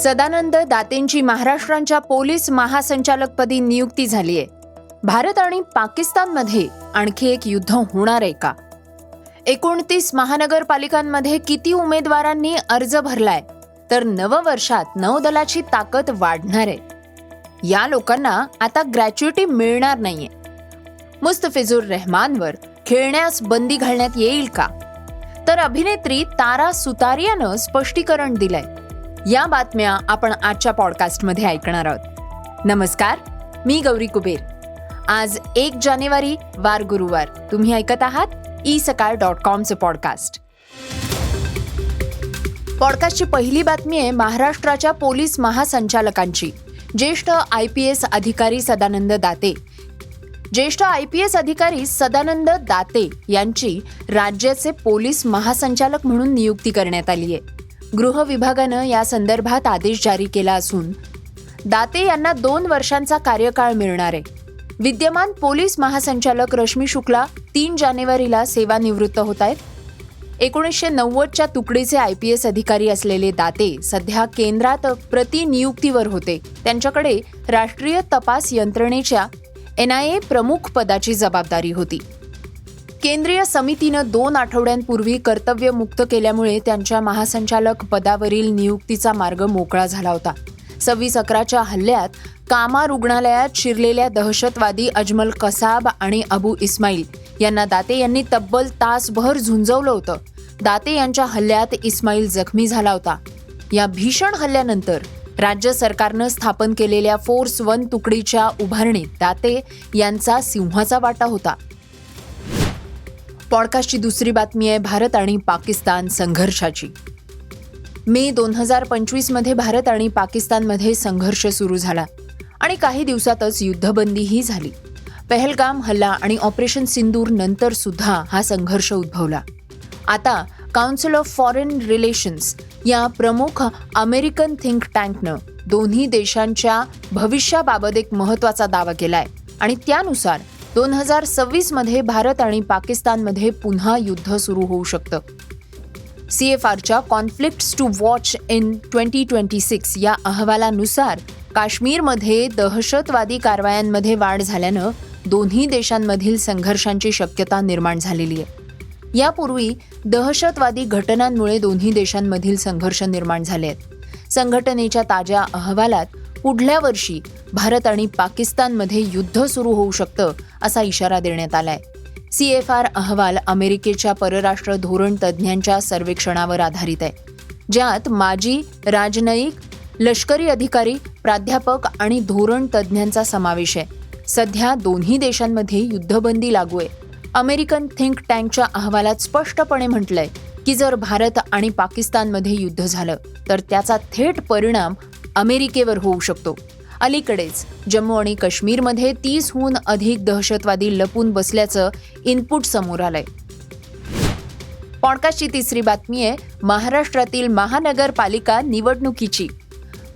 Sadanand दातेंची महाराष्ट्रांच्या police महासंचालकपदी नियुक्ती झाली आहे. भारत आणि पाकिस्तानमध्ये आणखी एक युद्ध होणार आहे का? एकोणतीस महानगरपालिकांमध्ये किती उमेदवारांनी अर्ज भरलाय? तर नववर्षात नौदलाची ताकद वाढणार आहे. या लोकांना आता ग्रॅच्युटी मिळणार नाहीये. मुस्तफिजुर रहमानवर खेळण्यास बंदी घालण्यात येईल का? तर अभिनेत्री तारा सुतारियानं स्पष्टीकरण दिलंय. या बातम्या आपण आजच्या पॉडकास्टमध्ये ऐकणार आहोत. नमस्कार मी गौरी कुबेर. आज एक जानेवारी वार गुरुवार. तुम्ही ऐकत आहात ई सकाळ डॉट कॉमचं पॉडकास्ट पॉडकास्टची पहिली बातमी आहे महाराष्ट्राच्या पोलीस महासंचालकांची. ज्येष्ठ आय पी एस अधिकारी सदानंद दाते. ज्येष्ठ आय पी एस अधिकारी सदानंद दाते यांची राज्याचे पोलीस महासंचालक म्हणून नियुक्ती करण्यात आली आहे. गृह विभागानं या संदर्भात आदेश जारी केला असून दाते यांना दोन वर्षांचा कार्यकाळ मिळणार आहे. विद्यमान पोलीस महासंचालक रश्मी शुक्ला तीन जानेवारीला सेवानिवृत्त होत आहेत. एकोणीसशे नव्वदच्या तुकडीचे आय पी एस अधिकारी असलेले दाते सध्या केंद्रात प्रतिनियुक्तीवर होते. त्यांच्याकडे राष्ट्रीय तपास यंत्रणेच्या एन आय ए प्रमुख पदाची जबाबदारी होती. केंद्रीय समितीनं दोन आठवड्यांपूर्वी कर्तव्य मुक्त केल्यामुळे त्यांच्या महासंचालक पदावरील नियुक्तीचा मार्ग मोकळा झाला होता. सव्वीस अकराच्या हल्ल्यात कामा रुग्णालयात शिरलेल्या दहशतवादी अजमल कसाब आणि अबू इस्माईल यांना दाते यांनी तब्बल तासभर झुंजवलं होतं. दाते यांच्या हल्ल्यात इस्माईल जखमी झाला होता. या भीषण हल्ल्यानंतर राज्य सरकारनं स्थापन केलेल्या फोर्स वन तुकडीच्या उभारणीत दाते यांचा सिंहाचा वाटा होता. पॉडकास्टची दुसरी बातमी आहे भारत आणि पाकिस्तान संघर्षाची. मे दोन हजार पंचवीसमध्ये भारत आणि पाकिस्तानमध्ये संघर्ष सुरू झाला आणि काही दिवसातच युद्धबंदीही झाली. पहलगाम हल्ला आणि ऑपरेशन सिंदूर नंतर सुद्धा हा संघर्ष उद्भवला. आता काउन्सिल ऑफ फॉरेन रिलेशन्स या प्रमुख अमेरिकन थिंक टँकनं दोन्ही देशांच्या भविष्याबाबत एक महत्त्वाचा दावा केलाय आणि त्यानुसार दोन हजार सव्वीसमध्ये भारत आणि पाकिस्तानमध्ये पुन्हा युद्ध सुरू होऊ शकतं. सी एफ आरच्या conflicts to watch in twenty twenty six या अहवालानुसार काश्मीरमध्ये दहशतवादी कारवायांमध्ये वाढ झाल्यानं दोन्ही देशांमधील संघर्षांची शक्यता निर्माण झालेली आहे. यापूर्वी दहशतवादी घटनांमुळे दोन्ही देशांमधील संघर्ष निर्माण झाले आहेत. संघटनेच्या ताज्या अहवालात पुढल्या वर्षी भारत आणि पाकिस्तानमध्ये युद्ध सुरू होऊ शकतं असा इशारा देण्यात आलाय. सी एफ आर अहवाल अमेरिकेच्या परराष्ट्र धोरण तज्ज्ञांच्या सर्वेक्षणावर आधारित आहे. ज्यात माजी राजनयिक लष्करी अधिकारी प्राध्यापक आणि धोरण तज्ज्ञांचा समावेश आहे. सध्या दोन्ही देशांमध्ये युद्धबंदी लागू आहे. अमेरिकन थिंक टँकच्या अहवालात स्पष्टपणे म्हटलंय की जर भारत आणि पाकिस्तानमध्ये युद्ध झालं तर त्याचा थेट परिणाम अमेरिकेवर होऊ शकतो. अलीकडेच जम्मू आणि काश्मीरमध्ये तीसहून अधिक दहशतवादी लपून बसल्याचं इनपुट समोर आलंय. पॉडकास्टची तिसरी बातमी आहे महाराष्ट्रातील महानगरपालिका निवडणुकीची.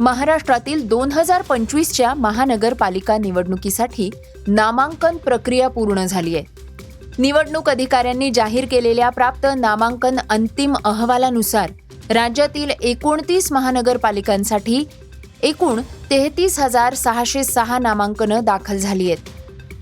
महाराष्ट्रातील दोन हजार पंचवीसच्या महानगरपालिका निवडणुकीसाठी नामांकन प्रक्रिया पूर्ण झाली आहे. निवडणूक अधिकाऱ्यांनी जाहीर केलेल्या प्राप्त नामांकन अंतिम अहवालानुसार राज्यातील एकोणतीस महानगरपालिकांसाठी एकूण तेहतीस हजार सहाशे सहा नामांकनं दाखल झाली आहेत.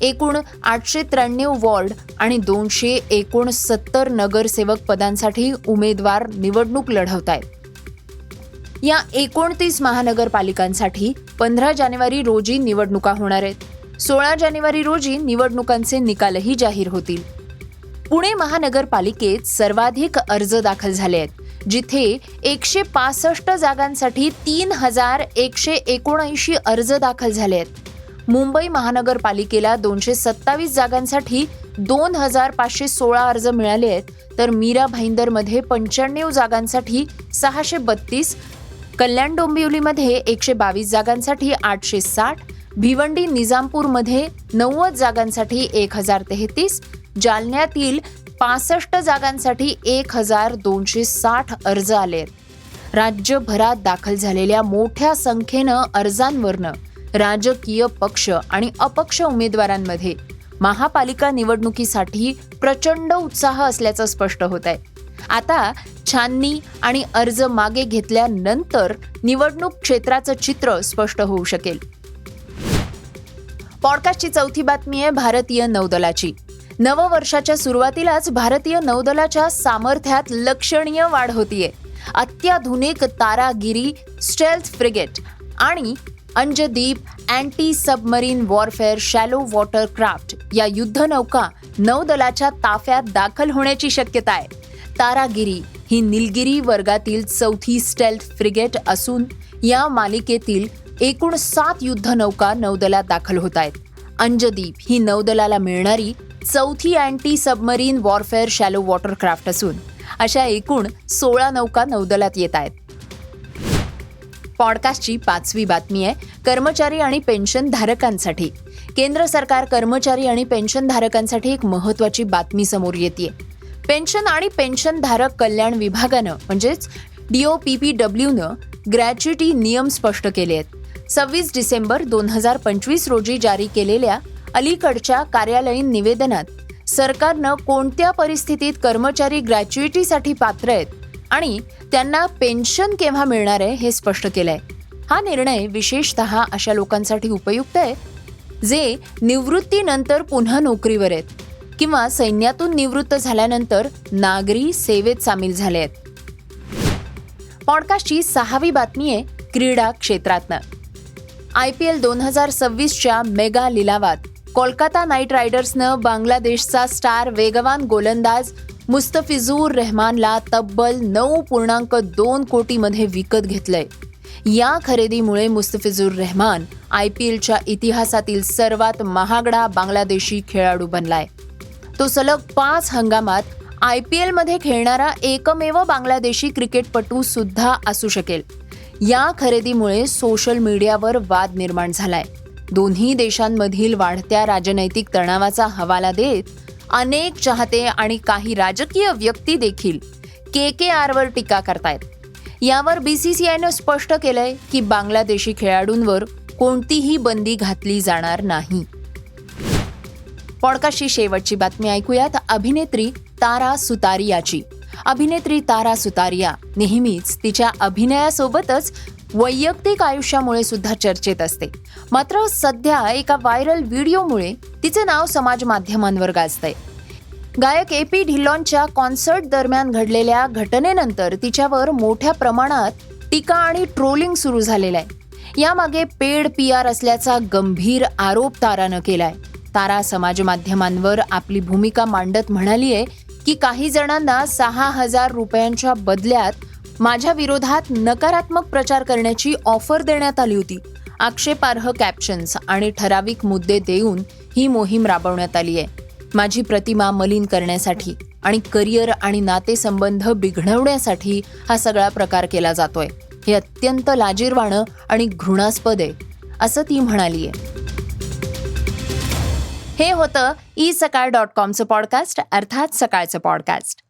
एकूण आठशे त्र्याण्णव वॉर्ड आणि दोनशे एकोणसत्तर नगरसेवक पदांसाठी उमेदवार निवडणूक लढवत आहेत. या एकोणतीस महानगरपालिकांसाठी पंधरा जानेवारी रोजी निवडणुका होणार आहेत. सोळा जानेवारी रोजी निवडणुकांचे निकालही जाहीर होतील. पुणे महानगरपालिकेत सर्वाधिक अर्ज दाखल झाले आहेत. जिथे एकशे पासष्ट जागांसाठी तीन हजार एकशे एकोणऐंशी अर्ज दाखल झाले आहेत मुंबई महानगरपालिकेला दोनशे सत्तावीस जागांसाठी दोन हजार पाचशे सोळा अर्ज मिळाले आहेत. तर मीरा भाईंदरमध्ये पंच्याण्णव जागांसाठी सहाशे बत्तीस कल्याण डोंबिवलीमध्ये एकशे बावीस जागांसाठी आठशे साठ भिवंडी निजामपूरमध्ये नव्वद जागांसाठी एक हजार तेहतीस जालन्यातील पासष्ट जागांसाठी एक हजार दोनशे साठ अर्ज आले आहेत राज्यभरात दाखल झालेल्या मोठ्या संख्येनं अर्जांवरनं राजकीय पक्ष आणि अपक्ष उमेदवारांमध्ये महापालिका निवडणुकीसाठी प्रचंड उत्साह असल्याचं स्पष्ट होत आहे आता छाननी आणि अर्ज मागे घेतल्यानंतर निवडणूक क्षेत्राचं चित्र स्पष्ट होऊ शकेल. पॉडकास्टची चौथी बातमी आहे भारतीय नौदलाची. नववर्षाच्या सुरुवातीलाच भारतीय नौदलाच्या सामर्थ्यात लक्षणीय वाढ होतीये. अत्याधुनिक तारागिरी स्टेल्थ फ्रिगेट आणि Anjadip anti submarine warfare shallow water craft या युद्धनौका नौदलाच्या ताफ्यात दाखल होण्याची शक्यता आहे. तारागिरी ही निलगिरी वर्गातील चौथी स्टेल्थ फ्रिगेट असून या मालिकेतील एकूण सात युद्धनौका नौदलात दाखल होत आहेत. अंजदीप ही नौदलाला मिळणारी चौथी anti submarine warfare shallow watercraft असून अशा एकूण सोळा नौका नौदलात येत आहेत. पॉडकास्टची पाचवी बातमी आहे कर्मचारी आणि पेन्शन धारकांसाठी. केंद्र सरकार कर्मचारी आणि पेन्शन धारकांसाठी एक महत्वाची बातमी समोर येते पेन्शन आणि पेन्शन धारक कल्याण विभागानं म्हणजेच डीओपीपीडब्ल्यूनं ग्रॅच्युटी नियम स्पष्ट केले आहेत. सव्वीस डिसेंबर दोन हजार पंचवीस रोजी जारी केलेल्या अलीकडच्या कार्यालयीन निवेदनात सरकारनं कोणत्या परिस्थितीत कर्मचारी ग्रॅच्युइटीसाठी पात्र आहेत आणि त्यांना पेन्शन केव्हा मिळणार आहे हे स्पष्ट केलंय. हा निर्णय विशेषतः अशा लोकांसाठी उपयुक्त आहे जे निवृत्तीनंतर पुन्हा नोकरीवर आहेत किंवा सैन्यातून निवृत्त झाल्यानंतर नागरी सेवेत सामील झाले आहेत. पॉडकास्टची सहावी बातमी आहे क्रीडा क्षेत्रातनं. आय पी एल दोन हजार सव्वीसच्या मेगा लिलावात कोलकाता नाईट रायडर्सनं बांगलादेशचा स्टार वेगवान गोलंदाज मुस्तफिजूर रेहमानला तब्बल नऊ पूर्णांक दोन कोटीमध्ये विकत घेतलंय. या खरेदीमुळे मुस्तफिजूर रेहमान आय पी एलच्या इतिहासातील सर्वात महागडा बांगलादेशी खेळाडू बनलाय. तो सलग पाच हंगामात आय पी एलमध्ये खेळणारा एकमेव बांगलादेशी क्रिकेटपटू सुद्धा असू शकेल. या खरेदीमुळे सोशल मीडियावर वाद निर्माण झालाय. दोन्ही देशांमधील वाढत्या राजनैतिक तणावाचा हवाला देत अनेक चाहते आणि काही राजकीय व्यक्ती देखील के के आरवर टीका करतायत. यावर बीसीसीआयनं स्पष्ट केलंय की बांगलादेशी खेळाडूंवर कोणतीही बंदी घातली जाणार नाही. पॉडकास्टची शेवटची बातमी ऐकूयात. अभिनेत्री तारा सुतारियाची. अभिनेत्री तारा सुतारिया नेहमीच तिच्या अभिनयासोबतच वैयक्तिक आयुष्यामुळे सुद्धा चर्चेत असते. मात्र सध्या एका व्हायरल व्हिडिओमुळे तिचे नाव समाज माध्यमांवर गाजतंय. गायक ए पी ढिल्लॉनच्या कॉन्सर्ट दरम्यान घडलेल्या घटनेनंतर तिच्यावर मोठ्या प्रमाणात टीका आणि ट्रोलिंग सुरू झालेलं आहे यामागे पेड पी आर असल्याचा गंभीर आरोप तारानं केलाय. तारा समाज माध्यमांवर आपली भूमिका मांडत म्हणाली आहे की काही जणांना सहा हजार रुपयांच्या बदल्यात माझ्या विरोधात नकारात्मक प्रचार करण्याची ऑफर देण्यात आली होती. आक्षेपार्ह कॅप्शन्स आणि ठराविक मुद्दे देऊन ही मोहीम राबवण्यात आली आहे. माझी प्रतिमा मलिन करण्यासाठी आणि करिअर आणि नातेसंबंध बिघडवण्यासाठी हा सगळा प्रकार केला जातोय. हे अत्यंत लाजीरवाणं आणि घृणास्पद आहे असं ती म्हणाली आहे हे होतं ई सकाळ डॉट कॉमचं पॉडकास्ट अर्थात सकाळचं पॉडकास्ट